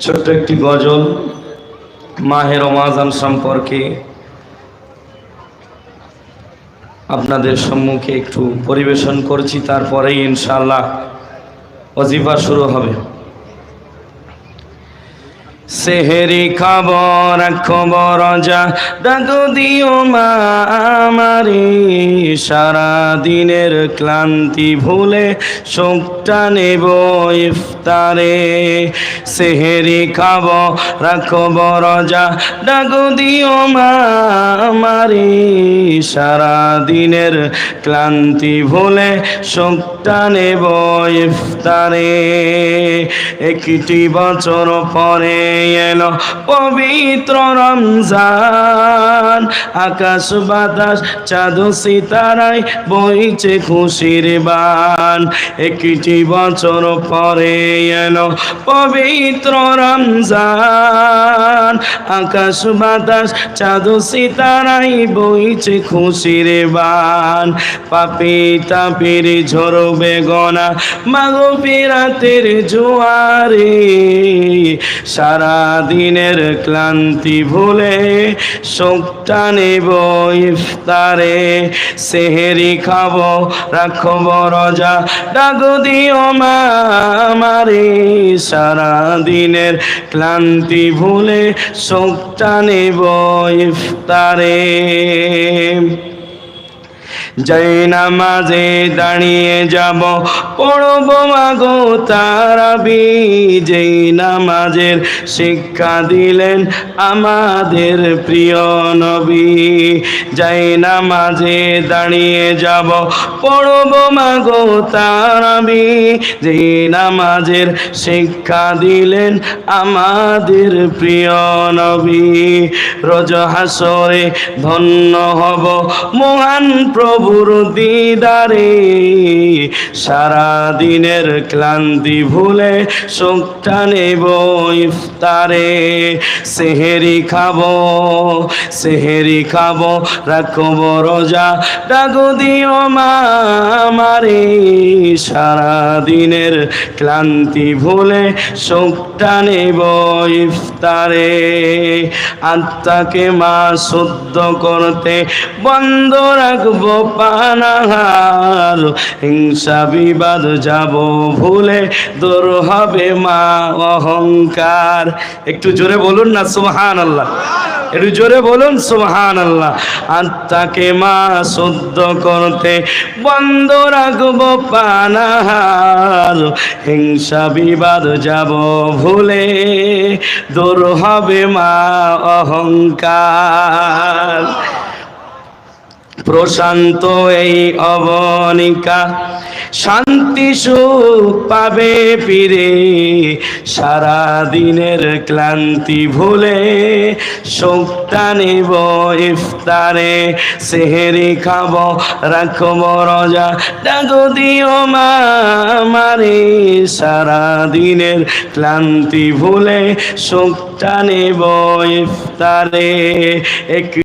ছোট্ট একটি গজল মাহের অমাজান সম্পর্কে আপনাদের সম্মুখে একটু পরিবেশন করছি, তারপরেই ইনশাল্লাহ অজিফা শুরু হবে। সেহেরি খবর খবর যা ডাক দিও মা আমারে। সারা দিনের ক্লান্তি ভুলে শোকটা নেব ইফতারে। সেহেরি খাব রাখব রজা ডাক দিও মা আমারে। সারা দিনের ক্লান্তি ভুলে শোকটা নেব ইফতারে। একটি বছর পরে এলো পবিত্র রমজান। আকাশ বাতাস, চাঁদ সিতারায় বইছে খুশির বান। একটি বছর পরে এলো পবিত্র রমজান। আকাশ বাতাস, চাঁদ সিতারাই বইছে খুশির বান। পাপি তাপির ঝরবে গনা মাগো পিরাতের জোয়ারে। সারা দিনের ক্লান্তি ভুলে শোকটা নেব ইফতারে। সেহেরি খাব, রাখব রজা, ডাক দিও মা আমারে সারা দিনের ক্লান্তি ভুলে শোকটা নেব ইফতারে। জয় নামাজে দাঁড়িয়ে যাব, পড়ব মাগো তারাবি যেই নামাজের শিক্ষা দিলেন আমাদের প্রিয় নবী। জয় নামাজে দাঁড়িয়ে যাব, পড়ব মাগো তারাবি যেই নামাজের শিক্ষা দিলেন আমাদের প্রিয় নবী। রোজ হাসরে ধন্য হব মহান প্রভুর দিদারে সারা দিনের ক্লান্তি ভুলে শোকটা নেব ইফতারে। সেহেরি খাব সেহেরি খাব, রাখব রোজা, ডাকো দিও মা আমারে সারা দিনের ক্লান্তি ভুলে শোকটা নেব ইফতারে। আত্মাকে মা শুদ্ধ করতে বন্ধ রাখব পানাহার হিংসা বিবাদ যাব ভুলে, দূর হবে মা অহংকার। একটু জোরে বলুন না সুবহান আল্লাহ একটু জোরে বলুন সুবহান আল্লাহ আত্মাকে মা শুদ্ধ করতে বন্ধ রাখব পানাহার হিংসা বিবাদ যাব ভুলে, দূর হবে মা অহংকার। প্রশান্ত এই অবনিকা। শান্তি সুখ পাবে ফিরে সারা দিনের ক্লান্তি ভুলে শোকটা নেব ইফতারে। সেহেরি খাব, রাখব রজা, ডাকো দিও মা আমারে। সারা দিনের ক্লান্তি ভুলে শোকটা নেব ইফতারে। এক